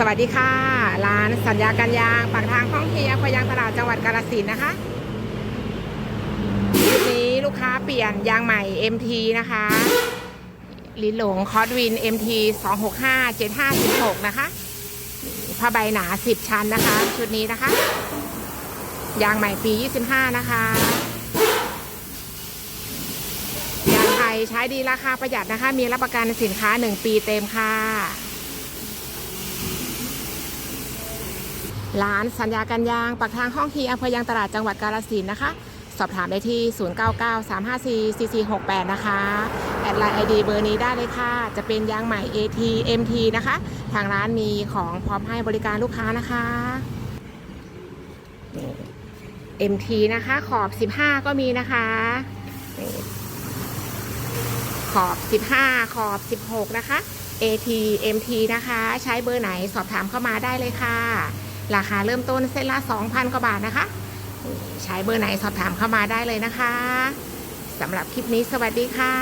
สวัสดีค่ะ ร้านสัญญาการยางปากทางท่องเที่ยวพยางตลาดจังหวัดกาฬสินนะคะคลิปนี้ลูกค้าเปลี่ยนยางใหม่ MT นะคะลินหลงคอร์ดวิน MT 265 7516 นะคะผ้าใบหนา 10 ชั้นนะคะ ชุดนี้นะคะ ยางใหม่ปี 25 นะคะ ยางไทยใช้ดีราคาประหยัดนะคะ มีรับประกันสินค้า 1 ปีเต็มค่ะ ร้านสัญญากันยางปากทางห้องทีอำเภอยางตลาดจังหวัดกาฬสินนะคะ สอบถามได้ที่ 0993544468 นะคะ แอดไลน์ไอดีเบอร์นี้ได้เลยค่ะ จะเป็นยางใหม่ AT MT นะคะ ทางร้านมีของพร้อมให้บริการลูกค้านะคะ MT นะคะ ขอบ 15 ก็มีนะคะ ขอบ 15 ขอบ 16 นะคะ AT MT นะคะ ใช้เบอร์ไหนสอบถามเข้ามาได้เลยค่ะ ราคาเริ่มต้นเส้นละ 2,000 กว่าบาทนะคะ ใช้เบอร์ไหนสอบถามเข้ามาได้เลยนะคะสำหรับคลิปนี้สวัสดีค่ะ